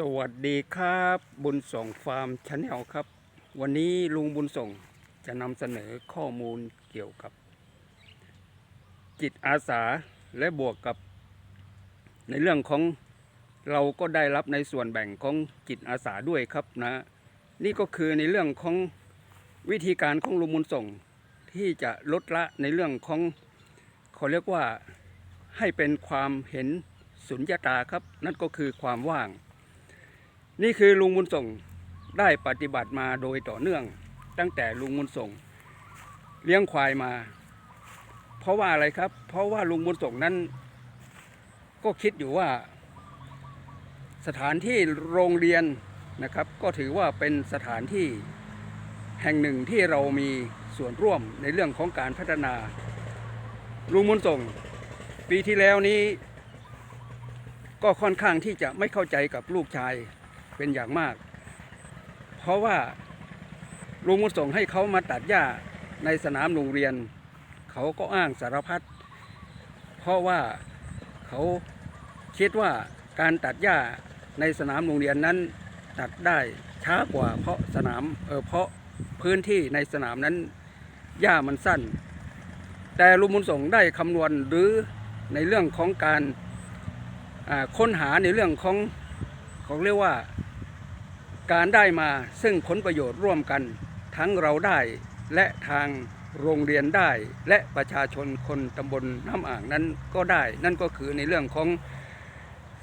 สวัสดีครับบุญส่งฟาร์มชาแนลครับ วันนี้ลุงบุญส่งจะนำเสนอข้อมูลเกี่ยวกับ จิตอาสาและบวกกับ ในเรื่องของเราก็ได้รับในส่วนแบ่งของจิตอาสาด้วยครับนะ นี่ก็คือในเรื่องของวิธีการของลุงบุญส่งที่จะลดละในเรื่องของเขาเรียกว่าให้เป็นความเห็นสุญญตาครับ นั่นก็คือความว่าง นี่คือลุงบุญส่งได้ปฏิบัติมาโดยต่อเนื่อง ตั้งแต่ลุงบุญส่ง เลี้ยงควายมา เพราะว่าอะไรครับ เพราะว่าลุงบุญส่งนั้น ก็คิดอยู่ว่า สถานที่โรงเรียนนะครับ ก็ถือว่าเป็นสถานที่แห่งหนึ่งที่เรามีส่วนร่วมในเรื่องของการพัฒนา ลุงบุญส่ง ปีที่แล้วนี้ ก็ค่อนข้างที่จะไม่เข้าใจกับลูกชาย เป็นอย่างมาก เพราะว่าลุงมุส่งให้เขามาตัดหญ้าในสนามโรงเรียน เขาก็อ้างสารพัดเพราะว่าเขาคิดว่าการตัดหญ้าในสนามโรงเรียนนั้นตัดได้ช้ากว่าเพราะสนามเออเพราะพื้นที่ในสนามนั้นหญ้ามันสั้น แต่ลุงมุญส่งได้คำนวณหรือในเรื่องของการค้นหาในเรื่องของเขาเรียกว่า การได้มาซึ่งผลประโยชน์ร่วมกัน ทั้งเราได้และทางโรงเรียนได้ และประชาชนคนตำบลน้ำอ่างนั้นก็ได้ นั่นก็คือในเรื่องของ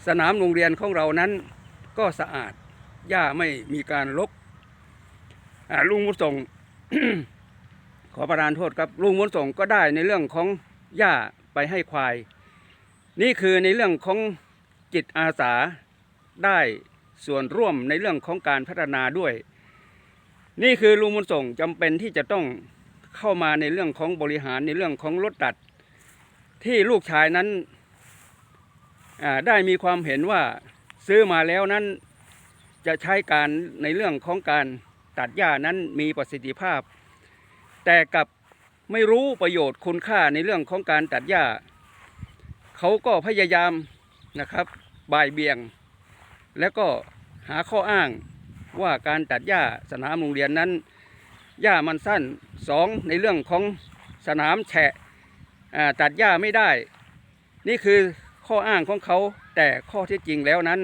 สนามโรงเรียนของเรานั้นก็สะอาดหญ้าไม่มีการรกลุงมุส่งขอประทานโทษครับลุงมุส่งก็ได้ในเรื่องของหญ้าไปให้ควาย นี่คือในเรื่องของจิตอาสาได้ ส่วนร่วมในเรื่องของการพัฒนาด้วย นี่คือลุงมุญส่งจำเป็นที่จะต้องเข้ามาในเรื่องของบริหารในเรื่องของรถตัด ที่ลูกชายนั้นได้มีความเห็นว่าซื้อมาแล้วนั้นจะใช้การในเรื่องของการตัดหญ้านั้นมีประสิทธิภาพ แต่กับไม่รู้ประโยชน์คุณค่าในเรื่องของการตัดหญ้า เขาก็พยายามนะครับบ่ายเบี่ยง แล้วก็ หาข้ออ้างว่าการตัดหญ้าสนามโรงเรียนนั้นหญ้ามันสั้นสองในเรื่องของสนามแฉะตัดหญ้าไม่ได้ นี่คือข้ออ้างของเขาแต่ข้อท็จจริงแล้วนั้น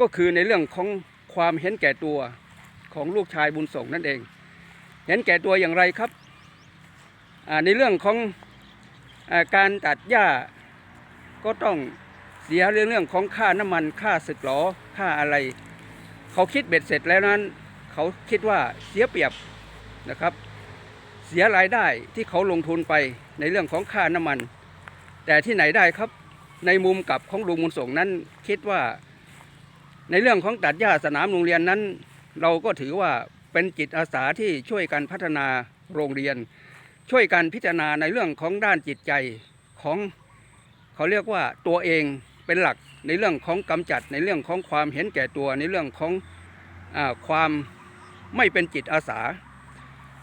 ก็คือในเรื่องของความเห็นแก่ตัวของลูกชายบุญส่งนั่นเอง เห็นแก่ตัวอย่างไรครับในเรื่องของอการตัดหญ้าก็ต้องเสียเรื่องเรื่องของค่าน้ำมันค่าสึกหรอค่าอะไร เขาคิดเบ็ดเสร็จแล้วนั้น เขาคิดว่าเสียเปรียบนะครับ เสียรายได้ที่เขาลงทุนไปในเรื่องของค่าน้ำมัน แต่ที่ไหนได้ครับในมุมกลับของลุงมุนส่งนั้นคิดว่าในเรื่องของตัดหญ้าสนามโรงเรียนนั้น เราก็ถือว่าเป็นจิตอาสาที่ช่วยกันพัฒนาโรงเรียน ช่วยกันพิจารณาในเรื่องของด้านจิตใจของเขาเรียกว่าตัวเองเป็นหลัก ในเรื่องของกำจัดในเรื่องของความเห็นแก่ตัวในเรื่องของอความไม่เป็นจิตอาสา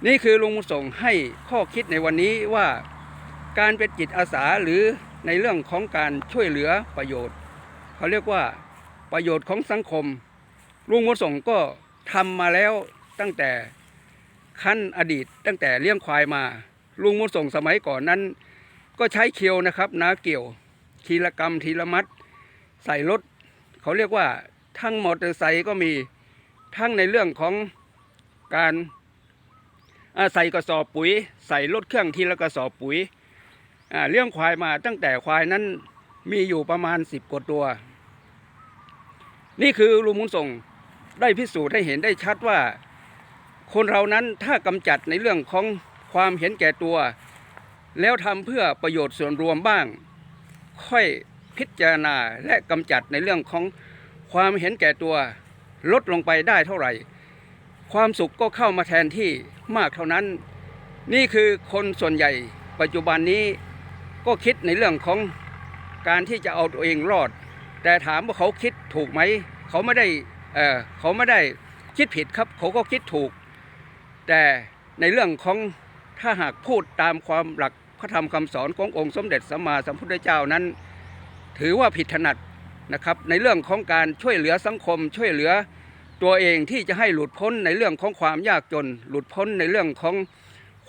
นี่คือลุงมุนส่งให้ข้อคิดในวันนี้ว่าการเป็นจิตอาสาหรือในเรื่องของการช่วยเหลือประโยชน์ เขาเรียกว่าประโยชน์ของสังคมลุงมุส่งก็ทำมาแล้วตั้งแต่ขั้นอดีตตั้งแต่เลี้ยงควายมา ลุงมุส่งสมัยก่อนนั้น ก็ใช้เคียวนะครับนาเกี่ยวทีละกรรมทีละมัด ใส่รถ เขาเรียกว่าทั้งมอเตอร์ไซค์ก็มีทั้งในเรื่องของการใส่กระสอบปุ๋ย ใส่รถเครื่องทีละกระสอบปุ๋ยเลี้ยงควายมาตั้งแต่ควายนั้นมีอยู่ประมาณสิบกว่าตัว นี่คือลุงมุนส่งได้พิสูจน์ให้เห็นได้ชัดว่า คนเรานั้นถ้ากำจัดในเรื่องของความเห็นแก่ตัว แล้วทำเพื่อประโยชน์ส่วนรวมบ้าง ค่อย พิจารณาและกำจัดในเรื่องของความเห็นแก่ตัวลดลงไปได้เท่าไหร่ ความสุขก็เข้ามาแทนที่มากเท่านั้น นี่คือคนส่วนใหญ่ปัจจุบันนี้ก็คิดในเรื่องของการที่จะเอาตัวเองรอด แต่ถามว่าเขาคิดถูกไหม เขาไม่ได้เออเขาไม่ได้คิดผิดครับ เขาก็คิดถูก แต่ในเรื่องของถ้าหากพูดตามความหลักพระธรรมคำสอนขององค์สมเด็จสัมมาสัมพุทธเจ้านั้น ถือว่าผิดถนัดนะครับในเรื่องของการช่วยเหลือสังคม ช่วยเหลือตัวเองที่จะให้หลุดพ้นในเรื่องของความยากจน หลุดพ้นในเรื่องของ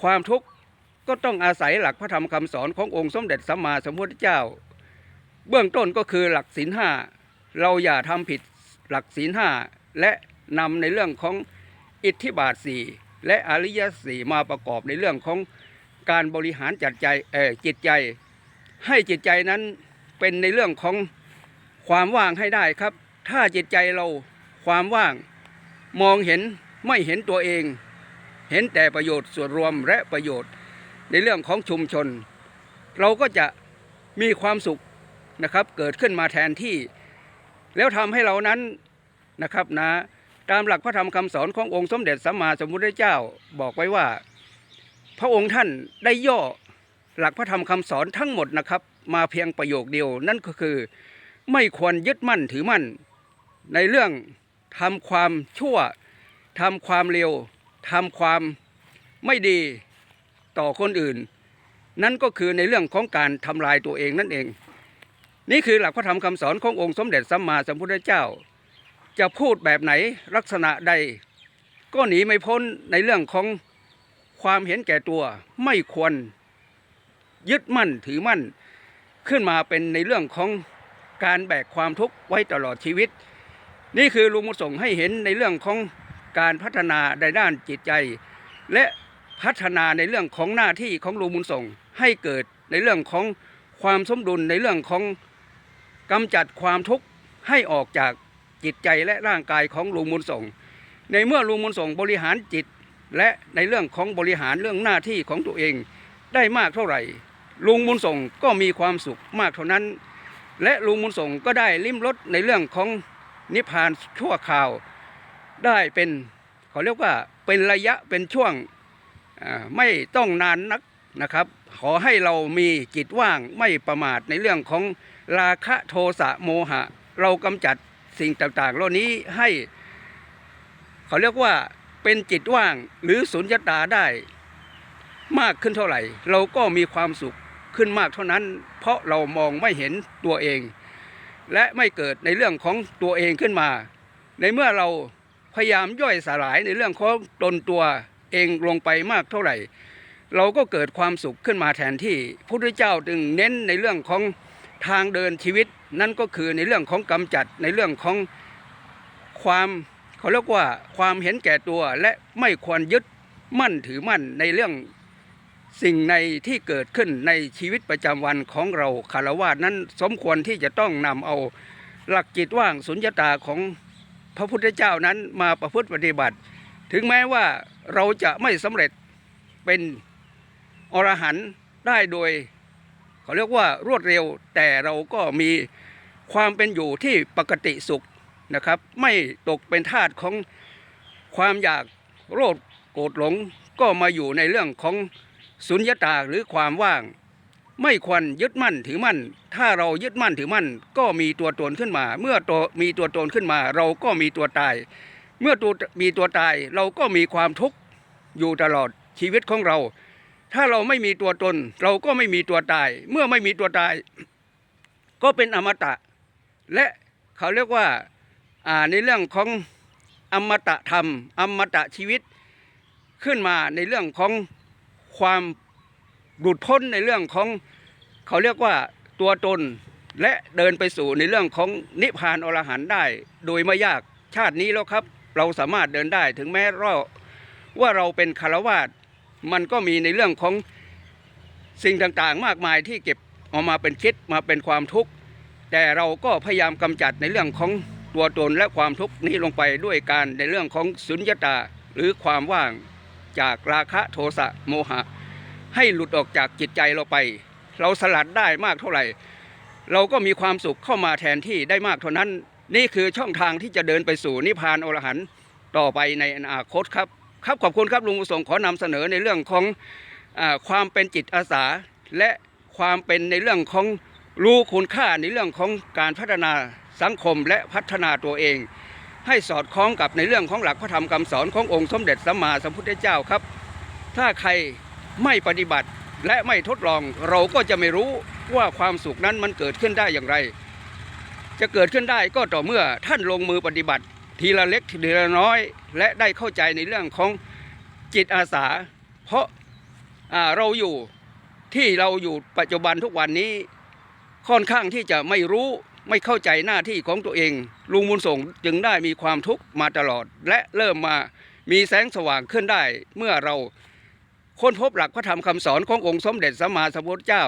ความทุกข์ก็ต้องอาศัยหลักพระธรรมคำสอนขององค์สมเด็จสัมมาสัมพุทธเจ้า เบื้องต้นก็คือหลักศีลห้าเราอย่าทำผิดหลักศีลห้าและนำในเรื่องของอิทธิบาทสี่และอริยสี่มาประกอบในเรื่องของการบริหารจัดใจเออจิตใจ ให้จิตใจนั้น เป็นในเรื่องของความว่างให้ได้ครับ ถ้าจิตใจเราความว่างมองเห็นไม่เห็นตัวเอง เห็นแต่ประโยชน์ส่วนรวมและประโยชน์ในเรื่องของชุมชน เราก็จะมีความสุขนะครับเกิดขึ้นมาแทนที่ แล้วทำให้เรานั้นนะครับนะตามหลักพระธรรมคำสอนขององค์สมเด็จสัมมาสัมพุทธเจ้าบอกไว้ว่า พระองค์ท่านได้ย่อหลักพระธรรมคำสอนทั้งหมดนะครับ มาเพียงประโยคเดียวนั่นก็คือ ไม่ควรยึดมั่นถือมั่น ในเรื่องทำความชั่วทำความเลวทำความไม่ดีต่อคนอื่น นั่นก็คือในเรื่องของการทำลายตัวเองนั่นเอง นี่คือหลักพระธรรมคำสอนขององค์สมเด็จสัมมาสัมพุทธเจ้า จะพูดแบบไหนลักษณะใด ก็หนีไม่พ้นในเรื่องของความเห็นแก่ตัวไม่ควรยึดมั่นถือมั่น ขึ้นมาเป็นในเรื่องของการแบกความทุกข์ไว้ตลอดชีวิต นี่คือลุงมุส่งให้เห็นในเรื่องของการพัฒนาในด้านจิตใจ และพัฒนาในเรื่องของหน้าที่ของลุงมุส่งให้เกิดในเรื่องของความสมดุลในเรื่องของกำจัดความทุกข์ให้ออกจากจิตใจและร่างกายของลุงมุส่ง ในเมื่อลุงมุส่งบริหารจิตและในเรื่องของบริหารเรื่องหน้าที่ของตัวเองได้มากเท่าไหร่ ลุงมุนส่งก็มีความสุขมากเท่านั้น และลุงมุนส่งก็ได้ลิ้มรสในเรื่องของนิพพานชั่วคราว ได้เป็นเขาเรียกว่าเป็นระยะเป็นช่วงไม่ต้องนานนักนะครับ ขอให้เรามีจิตว่างไม่ประมาทในเรื่องของราคะโทสะโมหะ เรากำจัดสิ่งต่างๆเหล่านี้ให้ เขาเรียกว่าเป็นจิตว่างหรือสุญญตาได้มากขึ้นเท่าไหร่ เราก็มีความสุข ขึ้นมากเท่านั้น เพราะเรามองไม่เห็นตัวเอง และไม่เกิดในเรื่องของตัวเองขึ้นมา ในเมื่อเราพยายามย่อยสลายในเรื่องของตนตัวเองลงไปมากเท่าไหร่ เราก็เกิดความสุขขึ้นมาแทนที่พระพุทธเจ้าจึงเน้นในเรื่องของทางเดินชีวิต นั่นก็คือในเรื่องของกำจัดในเรื่องของความเขาเรียกว่าความเห็นแก่ตัวและไม่ควรยึดมั่นถือมั่นในเรื่อง สิ่งในที่เกิดขึ้นในชีวิตประจำวันของเราคารวะนั้นสมควรที่จะต้องนำเอาหลักจิตว่างสุญญตาของพระพุทธเจ้านั้นมาประพฤติปฏิบัติ ถึงแม้ว่าเราจะไม่สำเร็จเป็นอรหันต์ได้โดยเขาเรียกว่ารวดเร็วแต่เราก็มีความเป็นอยู่ที่ปกติสุขนะครับ ไม่ตกเป็นทาสของความอยากโลภโกรธหลงก็มาอยู่ในเรื่องของ สุญญตาหรือความว่าง ไม่ควรยึดมั่นถือมั่น ถ้าเรายึดมั่นถือมั่น ก็มีตัวตนขึ้นมา เมื่อตัวมีตัวตนขึ้นมา เราก็มีตัวตาย เมื่อตัวมีตัวตายเราก็มีความทุกข์อยู่ตลอดชีวิตของเรา ถ้าเราไม่มีตัวตน เราก็ไม่มีตัวตาย เมื่อไม่มีตัวตาย ก็เป็นอมตะ และเขาเรียกว่าอ่าในเรื่องของอมตะธรรม อมตะชีวิตขึ้นมาในเรื่องของ ความหลุดพ้นในเรื่องของเขาเรียกว่าตัวตนและเดินไปสู่ในเรื่องของนิพพานอรหันต์ได้ โดยไม่ยากชาตินี้แล้วครับ เราสามารถเดินได้ถึงแม้เราว่าเราเป็นคารวาสมันก็มีในเรื่องของสิ่งต่างๆ มากมายที่เก็บออกมาเป็นคิดมาเป็นความทุกข์ แต่เราก็พยายามกำจัดในเรื่องของตัวตนและความทุกข์นี้ลงไปด้วยการในเรื่องของสุญญตาหรือความว่าง จากราคะโทสะโมหะ ให้หลุดออกจากจิตใจเราไป เราสลัดได้มากเท่าไหร่ เราก็มีความสุขเข้ามาแทนที่ได้มากเท่านั้น นี่คือช่องทางที่จะเดินไปสู่นิพพานอรหันต์ต่อไปในอนาคตครับครับขอบคุณครับลุงประสงค์ขอนำเสนอในเรื่องของอความเป็นจิตอาสา และความเป็นในเรื่องของรู้คุณค่าในเรื่องของการพัฒนาสังคมและพัฒนาตัวเอง ให้สอดคล้องกับในเรื่องของหลักพระธรรมคำสอนขององค์สมเด็จสัมมาสัมพุทธเจ้าครับ ถ้าใครไม่ปฏิบัติและไม่ทดลองเราก็จะไม่รู้ว่าความสุขนั้นมันเกิดขึ้นได้อย่างไร จะเกิดขึ้นได้ก็ต่อเมื่อท่านลงมือปฏิบัติ ทีละเล็กทีละน้อย และได้เข้าใจในเรื่องของจิตอาสา เพราะาเราอยู่ที่เราอยู่ปัจจุบันทุกวันนี้ค่อนข้างที่จะไม่รู้ ไม่เข้าใจหน้าที่ของตัวเอง ลุงบุญส่งจึงได้มีความทุกข์มาตลอด และเริ่มมามีแสงสว่างขึ้นได้ เมื่อเราค้นพบหลักพระธรรมคำสอนขององค์สมเด็จสัมมาสัมพุทธเจ้า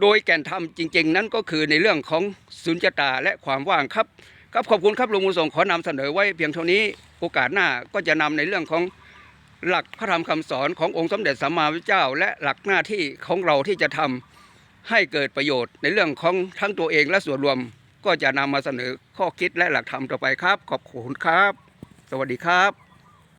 โดยแก่นธรรมจริง ๆ นั้นก็คือในเรื่องของสุญญตาและความว่างครับครับขอบคุณครับลุงบุญส่งขอนำเสนอไว้เพียงเท่านี้โอกาสหน้าก็จะนำในเรื่องของหลักพระธรรมคำสอนขององค์สมเด็จสัมมาสัมพุทธเจ้า และหลักหน้าที่ของเราที่จะทำให้เกิดประโยชน์ในเรื่องของทั้งตัวเองและส่วนรวม ก็จะนำมาเสนอข้อคิดและหลักธรรมต่อไปครับ ขอบคุณครับ สวัสดีครับ